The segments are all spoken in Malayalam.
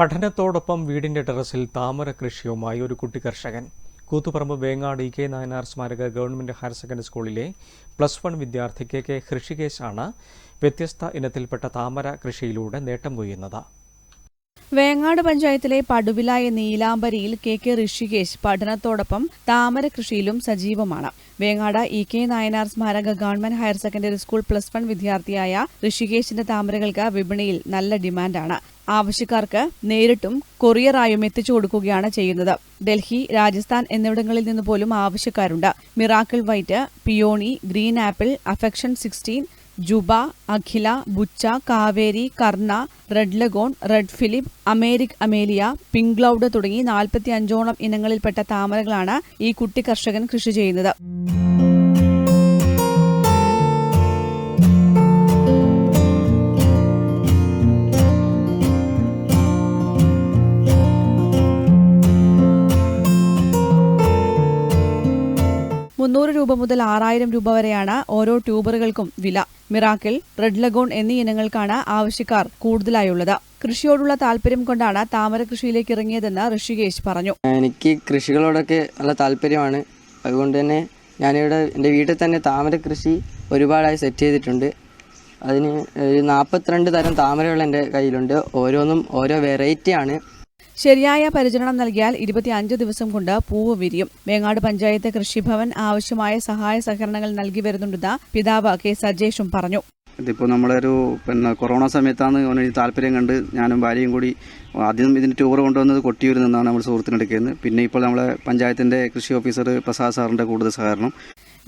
പഠനത്തോടൊപ്പം വീടിന്റെ ടെറസിൽ താമര കൃഷിയുമായി ഒരു കുട്ടി കർഷകൻ കൂത്തുപറമ്പ് വേങ്ങാട് ഇ കെ നായനാർ സ്മാരക ഗവൺമെന്റ് ഹയർ സെക്കൻഡറി സ്കൂളിലെ പ്ലസ് വൺ വിദ്യാർത്ഥി കെ കെ ഹൃഷികേശാണ് വ്യത്യസ്ത ഇനത്തിൽപ്പെട്ട താമര കൃഷിയിലൂടെ നേട്ടം കൊയ്യുന്നത്. വേങ്ങാട് പഞ്ചായത്തിലെ പടുവിലായ നീലാംബരിയിൽ കെ കെ ഋഷികേശ് പഠനത്തോടൊപ്പം താമര കൃഷിയിലും സജീവമാണ്. വേങ്ങാട് ഇ കെ നായനാർ സ്മാരക government higher secondary school plus one വിദ്യാർത്ഥിയായ ഋഷികേശിന്റെ താമരകൾക്ക് വിപണിയിൽ നല്ല ഡിമാൻഡാണ്. ആവശ്യക്കാർക്ക് നേരിട്ടും കൊറിയറായും എത്തിച്ചു കൊടുക്കുകയാണ് ചെയ്യുന്നത്. ഡൽഹി രാജസ്ഥാൻ എന്നിവിടങ്ങളിൽ നിന്ന് പോലും ആവശ്യക്കാരുണ്ട്. Miracle white peony green apple affection sixteen ജുബ Akhila ബുച്ച Kaveri Karna red lagoon red Philip American Amelia pink cloud തുടങ്ങി നാൽപ്പത്തി അഞ്ചോളം ഇനങ്ങളിൽപ്പെട്ട താമരകളാണ് ഈ കുട്ടി കർഷകൻ കൃഷി ചെയ്യുന്നത്. മുന്നൂറ് രൂപ മുതൽ ആറായിരം രൂപ വരെയാണ് ഓരോ ട്യൂബറുകൾക്കും വില. മിറാക്കിൾ റെഡ് ലഗോൺ എന്നീ ഇനങ്ങൾക്കാണ് ആവശ്യക്കാർ കൂടുതലായുള്ളത്. കൃഷിയോടുള്ള താല്പര്യം കൊണ്ടാണ് താമര കൃഷിയിലേക്ക് ഇറങ്ങിയതെന്ന് ഋഷികേശ് പറഞ്ഞു. എനിക്ക് കൃഷികളോടൊക്കെ ഉള്ള താല്പര്യമാണ് അതുകൊണ്ട് തന്നെ ഞാനിവിടെ എന്റെ വീട്ടിൽ തന്നെ താമര കൃഷി ഒരുപാടായി സെറ്റ് ചെയ്തിട്ടുണ്ട്. അതിന് നാൽപ്പത്തിരണ്ട് തരം താമരകൾ എന്റെ കയ്യിലുണ്ട്. ഓരോന്നും ഓരോ വെറൈറ്റിയാണ് ശരിയായ പരിചരണം നൽകിയാൽ ഇരുപത്തിയഞ്ച് ദിവസം കൊണ്ട് പൂവ് വിരിയും. വേങ്ങാട് പഞ്ചായത്ത് കൃഷിഭവൻ ആവശ്യമായ സഹായ സഹകരണങ്ങൾ നൽകി വരുന്നുണ്ടെന്ന് പിതാവ് കെ സജേഷും പറഞ്ഞു. ഇതിപ്പോൾ നമ്മളൊരു പിന്നെ കൊറോണ സമയത്താണ് അവനൊരു താല്പര്യം കണ്ട് ഞാനും ഭാര്യയും കൂടി ആദ്യം ഇതിന് ടൂർ കൊണ്ടുവന്നത് കൊട്ടിയൂരിൽ നിന്നാണ് നമ്മൾ സുഹൃത്തിനെടുക്കുന്നത് പിന്നെ ഇപ്പോൾ നമ്മളെ പഞ്ചായത്തിന്റെ കൃഷി ഓഫീസർ പ്രസാദ് സാറിന്റെ കൂടുതൽ സഹകരണം.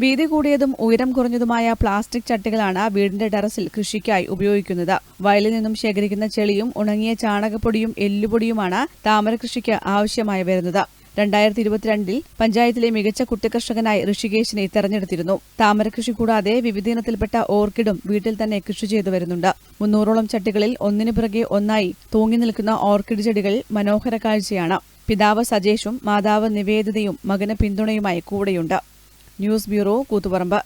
വീതി കൂടിയതും ഉയരം കുറഞ്ഞതുമായ പ്ലാസ്റ്റിക് ചട്ടികളാണ് വീടിന്റെ ടെറസിൽ കൃഷിക്കായി ഉപയോഗിക്കുന്നത്. വയലിൽ നിന്നും ശേഖരിക്കുന്ന ചെളിയും ഉണങ്ങിയ ചാണകപ്പൊടിയും എല്ലുപൊടിയുമാണ് താമര കൃഷിക്ക് ആവശ്യമായി വരുന്നത്. രണ്ടായിരത്തി ഇരുപത്തിരണ്ടിൽ പഞ്ചായത്തിലെ മികച്ച കുട്ടികർഷകനായി ഋഷികേശിനെ തെരഞ്ഞെടുത്തിരുന്നു. താമര കൃഷി കൂടാതെ വിവിധ ഇനത്തിൽപ്പെട്ട ഓർക്കിഡും വീട്ടിൽ തന്നെ കൃഷി ചെയ്തു വരുന്നുണ്ട്. മുന്നൂറോളം ചട്ടികളിൽ ഒന്നിനു പിറകെ ഒന്നായി തൂങ്ങി നിൽക്കുന്ന ഓർക്കിഡ് ചെടികൾ മനോഹര കാഴ്ചയാണ്. പിതാവ് സജേഷും മാതാവ് നിവേദിതയും മകന് പിന്തുണയുമായി കൂടെയുണ്ട്. News bureau Koothuparamba